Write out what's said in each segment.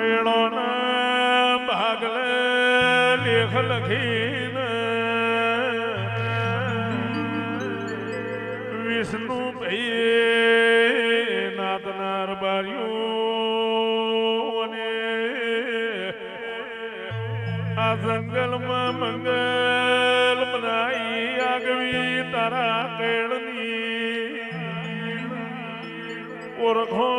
કૈણો ભાગલે લેખ લખીને. વિષ્ણુ ભાઈ નાદનાર બાર્યું આ જંગલમાં મંગલ બનાવી આગવી તારા કેળની. ઓળખો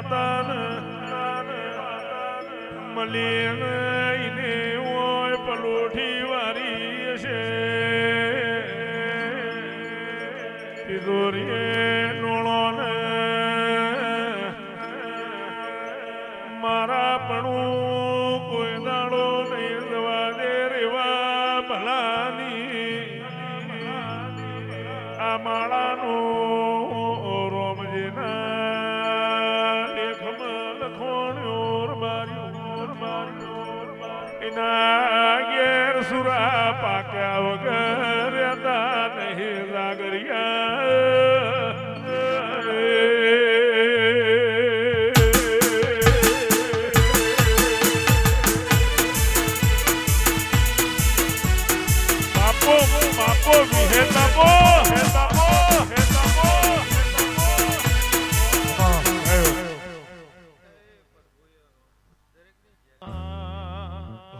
માતાન મલિન ઈને ઓય પલોઠી બાપો બાપો વિહે બાપો હે બાપો હે બાપો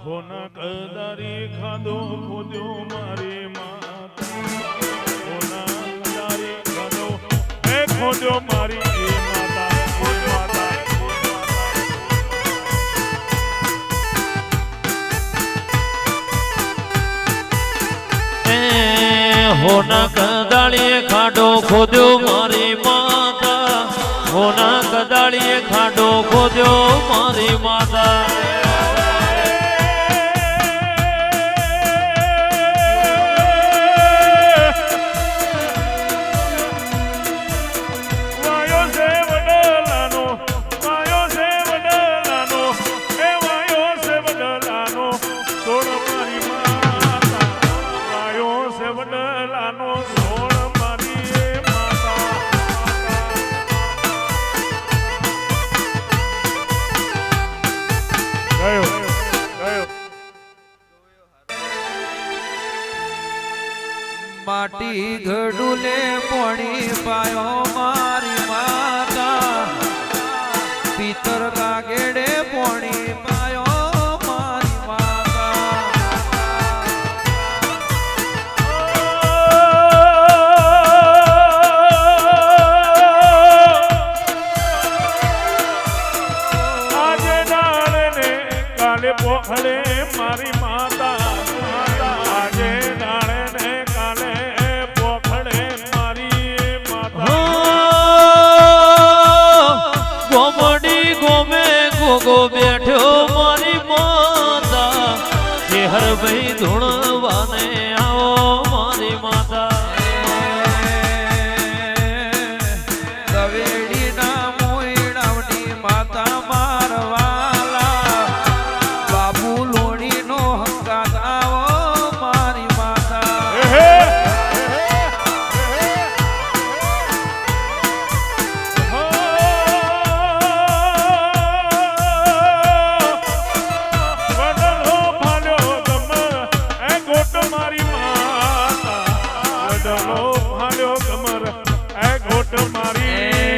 હોના કદારી ખાધો ખોદ્યો મારી હોના કદાળીએ ખાડો ખોદ્યો મારી માતા. હોના કદાળીએ ખાડો ખોદ્યો મારી માતા. ત્યારે મારી માતા. લો ફાડ્યો કમર. એ ઘોટ મારી.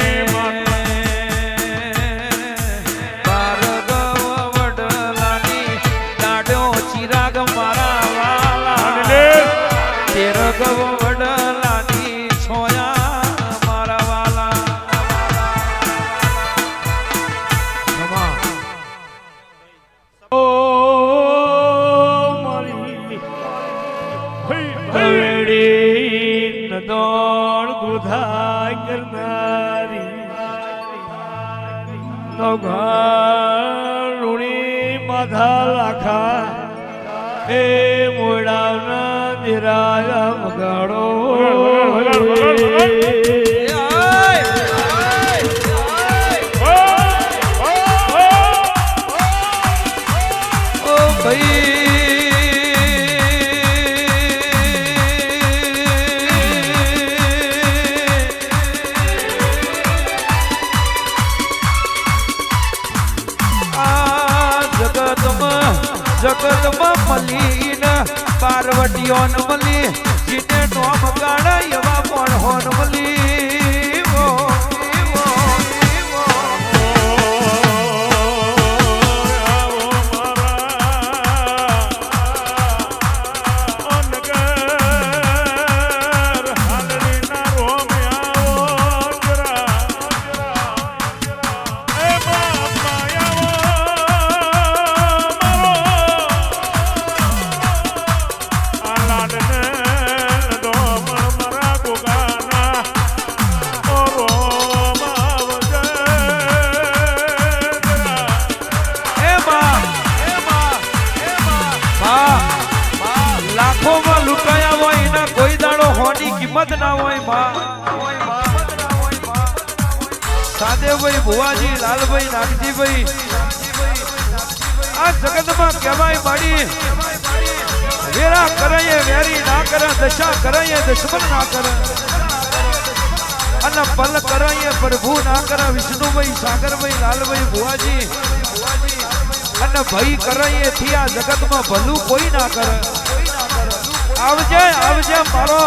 ભુવાજી, લાલભાઈ, નાગજીભાઈ. આ જગતમાં કહેવાય માડી, વેરા કરાય વેરી ના કરે દશા કરાય દશમન ના કરે અને પલ કરાય પ્રભુ ના કરે વિષ્ણુભાઈ, સાગરભાઈ, લાલભાઈ, ભુવાજી. અને ભાઈ કરાયથી આ જગતમાં ભલું કોઈ ના કરે આવજે આવજે મારો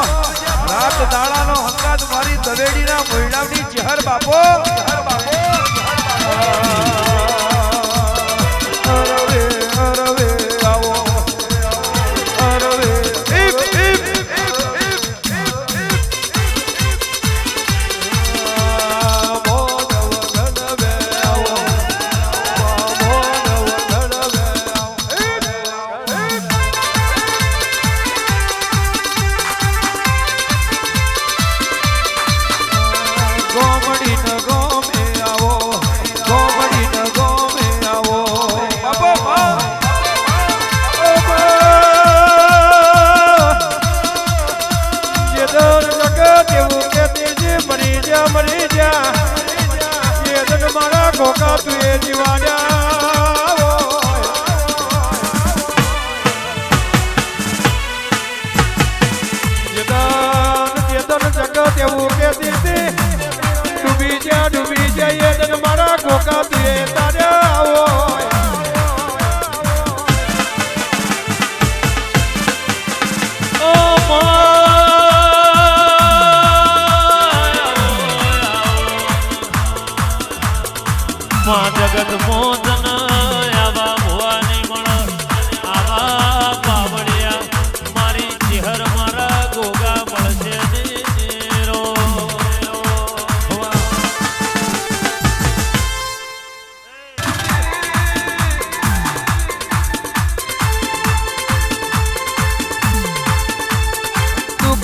રાત દાડાનો મહારાજ મારી તવેડીના મહિલાની ચહેર બાપો ચહેર બાપો. Yeah,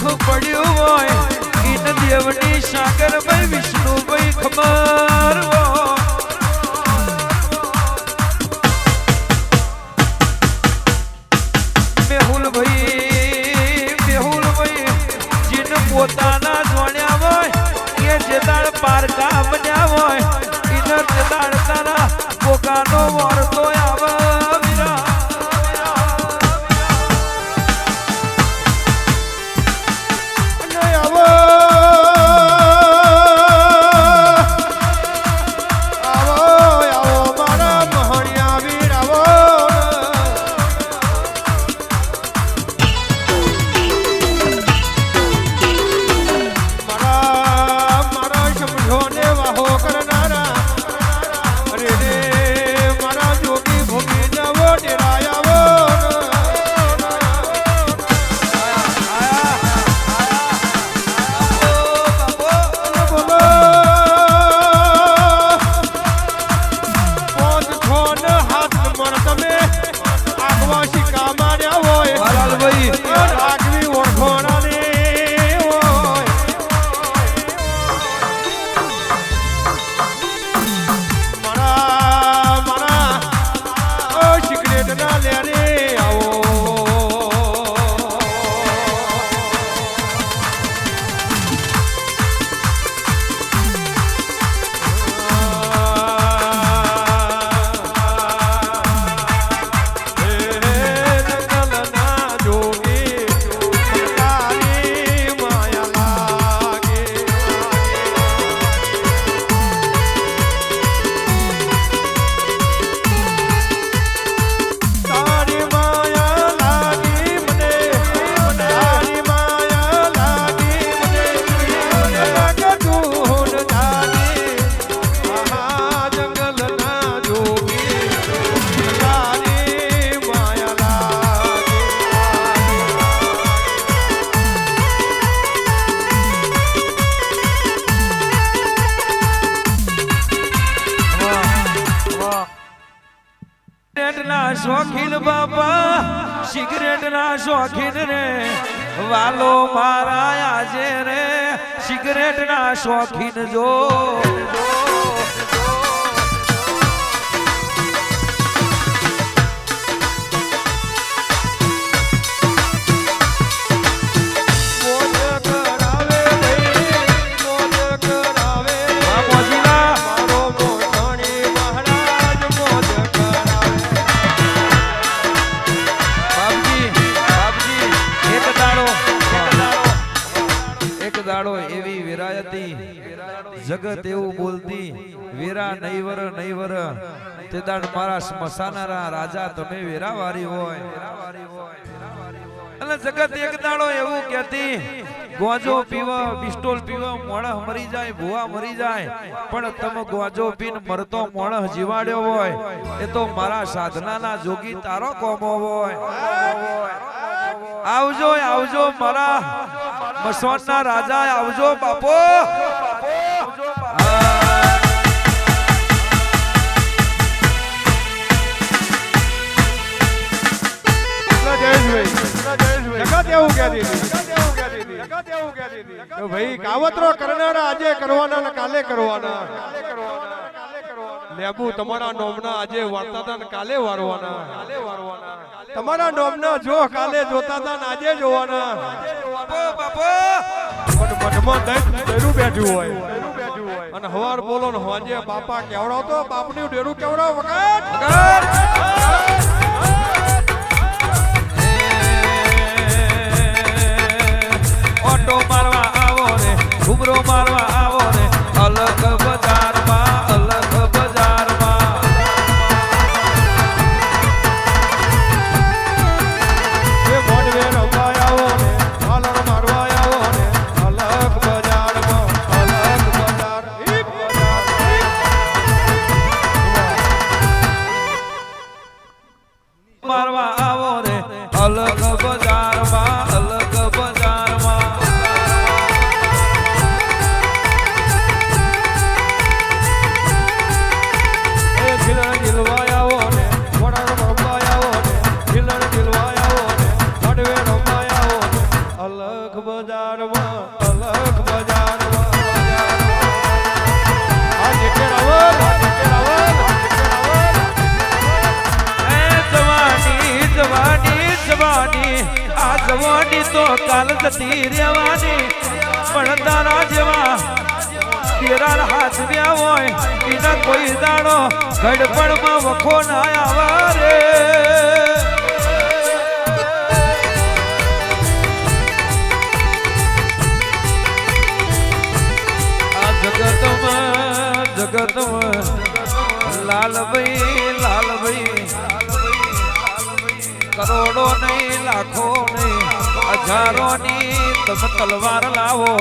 દુઃખ પડ્યું હોય ઇન દેવની સાગરભાઈ વિષ્ણુભાઈ ખબર હોય. સિગરેટના શોખીન જો. જગત એવું બોલતી, વેરા નૈવર નૈવર. તે દાડ મારા સ્મશાનારા રાજા તમે વેરાવારી હોય. અને જગત એક દાડો એવું કહેતી, ગોજો પીવા પિસ્ટોલ પીવા મોણહ મરી જાય, ભુવા મરી જાય. પણ તમે ગોજો પીન મરતો મોણહ જીવાડ્યો હોય, એ તો મારા સાધનાના જોગી તારો કોમો હોય. આવજો આવજો મારા મસવાનના રાજા આવજો બાપો. ભાઈ કાલે કરવાના લેબુ તમારા નોમના આજે વાર્તા જો કાલે જોતા હતા આજે જોવાના પણ મઠમાં ડેરું બેઠું હોય અને હવાર બોલો ને હોજે બાપા કેવડાવતો બાપનું ડેરું કેવડાવ વખત ઘુમરો તો કાલ જતી રહેવાની. પણ તારા જેવા કેરાર હાથ વ્યા હોય, એના કોઈ દાડો ગડબડમાં વખો ના આવા રે. જગતમાં જગતમાં લાલભાઈ લાલભાઈ. કરોડો નહીં, લાખો નહીં. હજારો ની તમે તલવાર લાવો.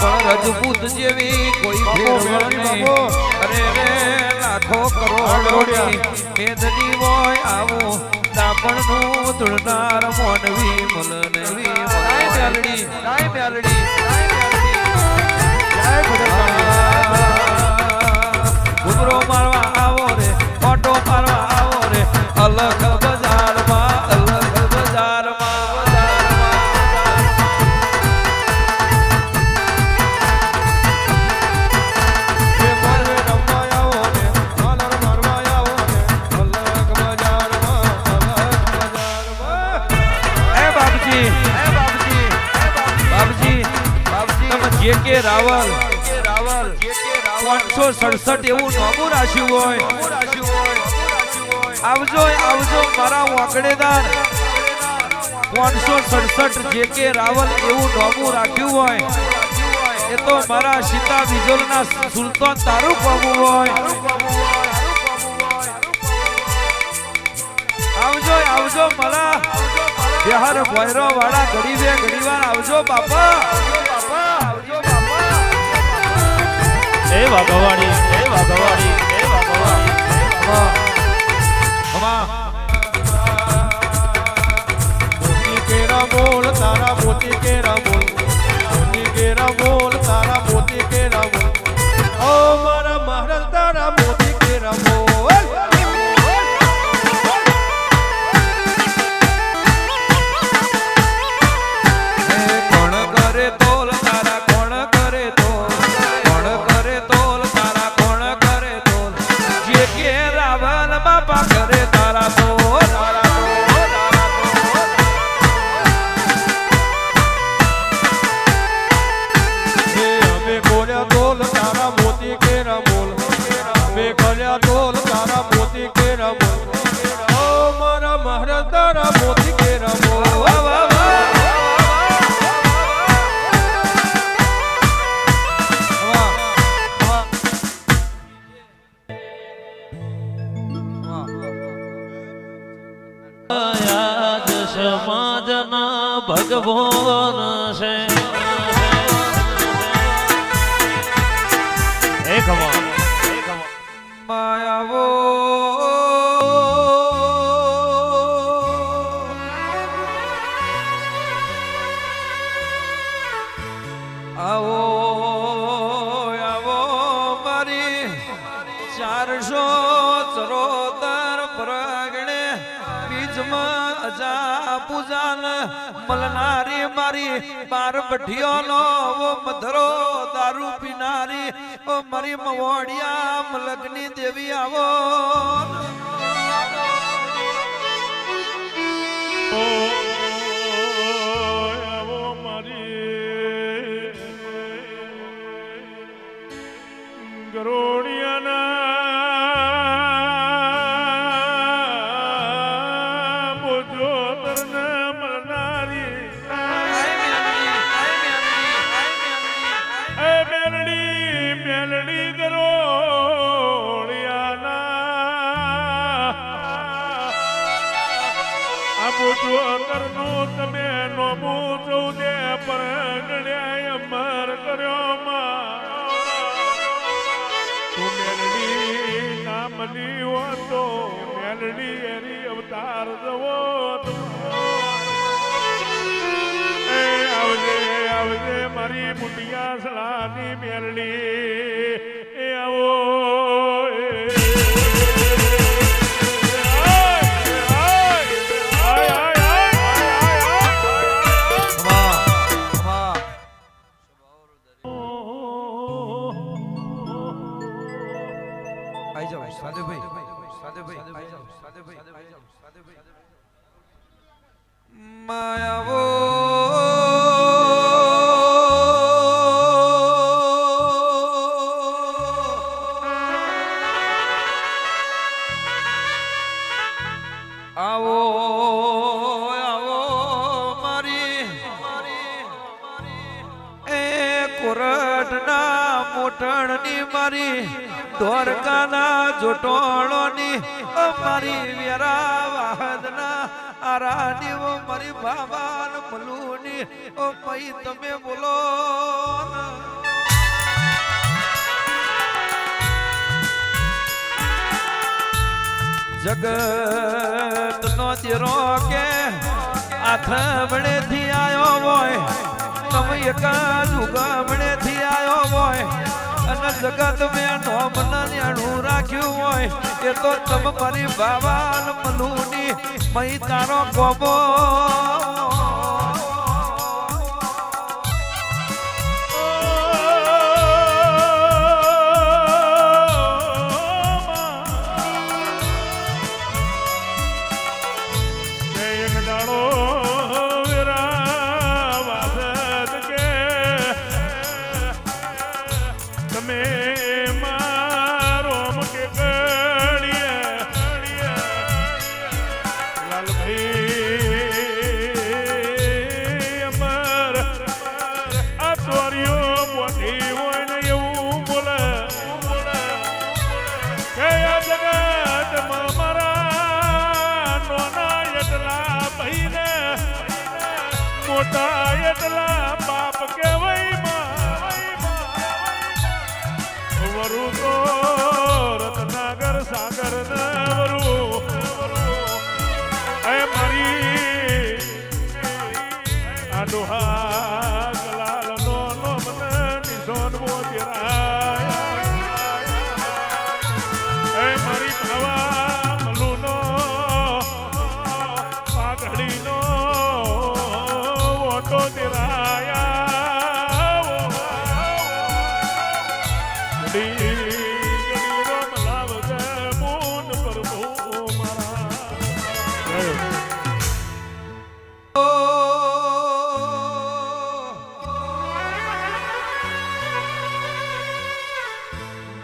પણ રજપૂત જેવી કોઈ ફેરવણ નહીં. અરે રે લાખો કરોડો મેદની હોય આવું. દાપણનું તુળનાર મોનવી મલનવી મલાય મેલડી લાય મેલડી. જય ભગવાન મારવા આવો રે ઓટો મારવા આવો રે. અલગ રાવલ પાંચસો સડસઠ એવું નોમું રાખ્યું હોય. આવજો આવજો મારા વાંકડેદાર. પાંચસો સડસઠ જે કે રાવલ એવું નોમું રાખ્યું હોય. એ તો મારા સીતા બિજોલના સુલતાન તારું પાવું હોય. આવજો આવજો મારા બિહાર ભૈરો વાળા ગરીબે ઘડીવાર આવજો બાપા. એ વાઘવાડી એ વાઘવાડી એ વાઘવાડી મોતી કેરા બોલ તારા મોતી કેરા બોલ. pa' બીજમાં અજા પૂજાન મલનારી મારી બાર બઢિયોનો ઓ મધરો દારૂ પીનારી, ઓ મારી મવોડિયા મલગની દેવી આવો. આવો મેલડી મેલડી ગરોડિયાના આ બોજો તરનું તમે નો ચૌદે પર ગણ્યા અમર કર્યો માં તું મેલડી નામની હો તો મેલડી એની અવતાર જવો આવજે આવજે મારી મુટિયા સળાની મેલડી. માયાવો આવો આવો મારી. એ કોરટના મોટણની મારી દ્વારકાના જોટોળોની મારી વેરા વાહદના આરાની ઓ મારી ભાવાન મલુની ઓ પઈ તમે બોલો. જગત નો ચીરો કે આથમણે થી આયો હોય, તમે એક જુગમણે થી આયો હોય અને જગત મેં નોમ નાનું રાખ્યું હોય, એ તો તમ મારી બાવાન મલુની મહી તારો ગોબો મોટા એટલા બાપ કેવાય વરુ તો રત્નાગર સાગર ને વરુ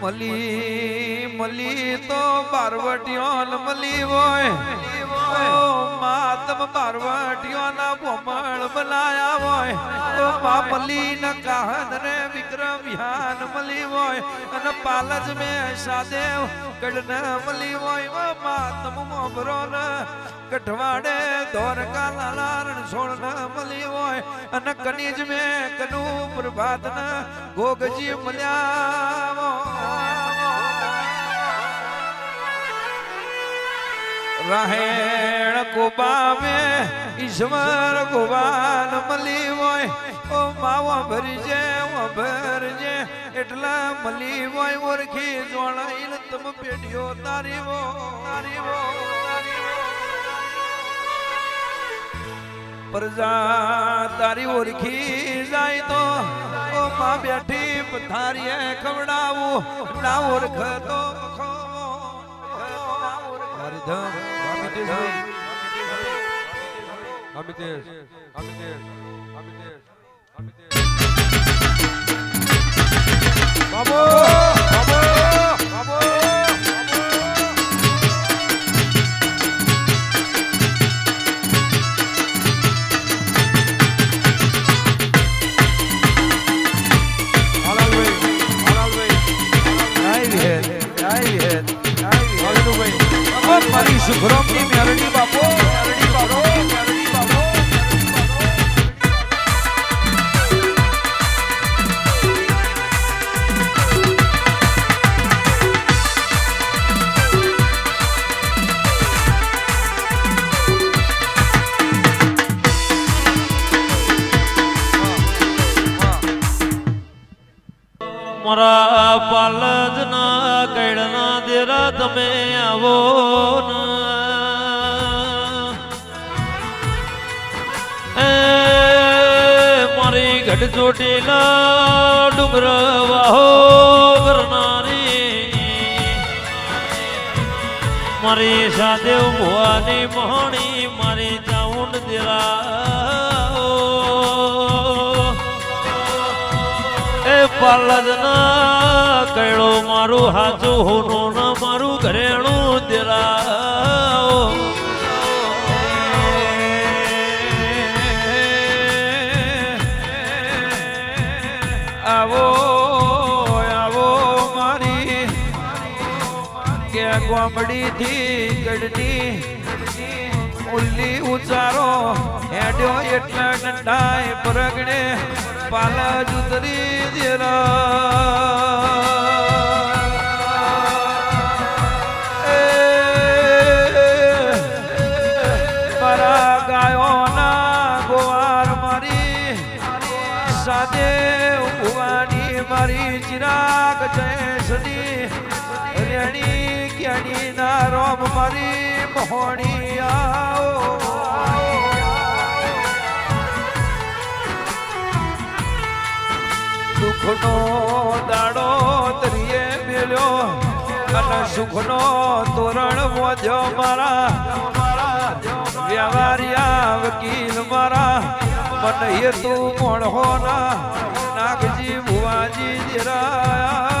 મલી મલી તો પાર્વટીઓન મલી હોય. માતમ બારવટીઓના ભોમળ બનાયા હોય. તો મા મલી ન કાહન રે વિક્રમ વિહાન મલી હોય. અને પાલજ મે સાદેવ કડન મલી હોય. માતમ મોબરો ન કઠવાડે ધોરકા લાલારણ છોડ મલી હોય. અને કનીજ મે કનુ પ્રભાત ન ગોગજી મળ્યા રહેણ કુબામે ઈશ્વર કુબાન મલી હોય, ઓ માવા ભરજે ભરજે, એટલા મલી હોય ઓરખી જોણાઈલ તમ પેઢીઓ તારી તારીવો તારી વો તારી વો. પ્રજા તારી ઓળખી જાય તો, ઓ માં બેઠી પથારીએ ખવડાવું, ના ઓળખ તો અમિતેશ અમિતેશ અમિતેશ અમિતેશ બાબો હાલેલુભાઈ બાપા, મેરણી બાપો. ચોટીલા ડુંગર વાહો કરનારી. મારી સાથે ભુવાની મોહણી મારી ચાઉંડ દેરા એ પાલદ ના કૈળો મારું હાચું હોનું ના મારું ઘરેણું. ગોમડી થી ગઢની ઉલ્લી ઉચારો હેડ્યો એટલા ડંડાય પરગણે પાલા જુતરી દેરા સાદે ભુવાની મારી ચિરાગ જયસની ક્યાની ના રોમ મારી મોહણી આવો. સુખનો દાડો તરીએ મેલ્યો, અને સુખનો તોરણ મોજો મારા. વ્યવહારિયા વકીલ મારા, મને હેતુ મોણહો ના નાગજી, ભુવાજી જરા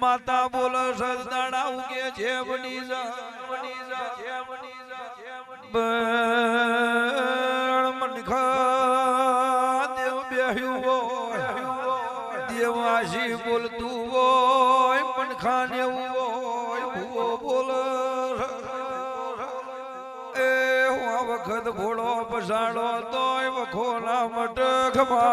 માતા બોલો સજદાડા ઉગે છે છે બની જા છે મનખા દેવ હોય દેવાસી બોલતું હોય, મનખા એવું હોય, ભૂવો બોલ, એ હું વખત ઘોડો પસાડો તોય વખોના મટખમાં